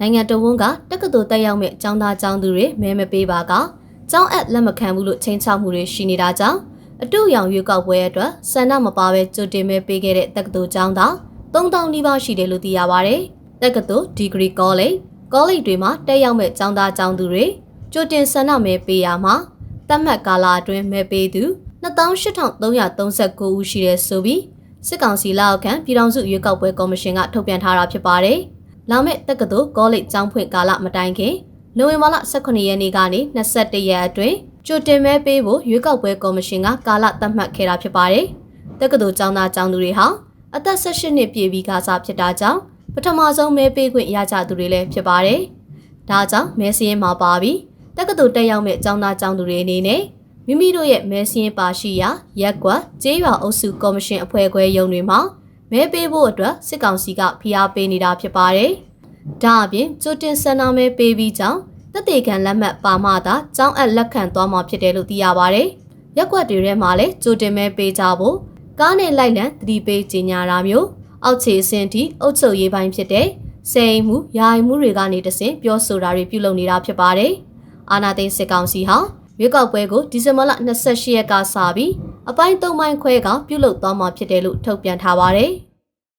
နိုင်ငံတော်ဝန်ကတက္ကသိုလ်တက်ရောက်မဲ့ကျောင်းသားကျောင်းသူတွေမဲမပေးပါကကျောင်းအပ်လက်မခံဘူးလို့ချိန်ချောက်မှုတွေရှိနေတာကြောင့်အတူရောင်ရွေးကောက်ပွဲအတွက်ဆန္ဒမပါဘဲကြိုတင်မဲပေးခဲ့တဲ့တက္ကသိုလ်ကျောင်းသား3000နီးပါးရှိတယ်လို့သိရပါဗျ။တက္ကသိုလ် Degree College ကောလိပ်တွေမှာတက်ရောက်မဲ့ကျောင်းသားကျောင်းသူတွေကြိုတင်ဆန္ဒမဲပေးရမှာတတ်မှတ်ကာလအတွင်းမဲပေးသူ28339ဦးရှိတယ်ဆိုပြီးစစ်ကောင်စီလက်အောက်ခံပြည်ထောင်စုရွေးကောက်ပွဲကော်မရှင်ကထုတ်ပြန်ထားတာဖြစ်ပါတယ်။ လာမယ့်တက္ကသိုလ်ကောလိပ်ကျောင်းဖွင့်ကာလမတိုင်ခင်နိုဝင်ဘာလ18ရက်နေ့ကနေ21ရက်အတွင်းကြိုတင်မဲပေးဖို့ရွေးကောက်ပွဲကော်မရှင်ကကာလသတ်မှတ်ခဲ့တာဖြစ်ပါတယ်။တက္ကသိုလ်ကျောင်းသားကျောင်းသူတွေဟာအသက်18နှစ်ပြည့်ပြီးကစားဖြစ်တာကြောင့်ပထမဆုံးမဲပေးခွင့်ရကြသူတွေလည်းဖြစ်ပါတယ်။ဒါကြောင့်မဲစင်းမှာပါပြီးတက္ကသိုလ်တက်ရောက်မဲ့ကျောင်းသားကျောင်းသူတွေအနေနဲ့မိမိတို့ရဲ့မဲစင်းပါရှိရာရက်ကွက်ကျေးရွာအုပ်စုကော်မရှင်အဖွဲ့ခွဲရုံးတွေမှာ မဲပေးဖို့အတွက်စစ်ကောင်စီကဖိအားပေးနေတာဖြစ်ပါတယ်။ဒါအပြင်ကြိုတင်ဆန္ဒမဲပေးပြီးကြောင်းတက်တေခံလက်မှတ်ပါမှသာကျောင်းအပ်လက်ခံသွားမှာဖြစ်တယ်လို့သိရပါတယ်။ရက်ကွက်တွေထဲမှာလည်းကြိုတင်မဲပေးကြဖို့ကားနဲ့လိုက်လံသတိပေးကြေညာတာမျိုးအောက်ခြေအဆင့်ထိအုပ်ချုပ်ရေးပိုင်းဖြစ်တဲ့စေအိမ်မှုယာယီမှုတွေကနေတဆင့်ပြောဆိုတာတွေပြုလုပ်နေတာဖြစ်ပါတယ်။အာနာသိန်းစစ်ကောင်စီဟာရွေးကောက်ပွဲကိုဒီဇင်ဘာလ28ရက်ကစပြီး အပိုင်း၃ပိုင်းခွဲကပြုလုပ်သွားမှာဖြစ်တယ်လို့ထုတ်ပြန်ထားပါတယ်။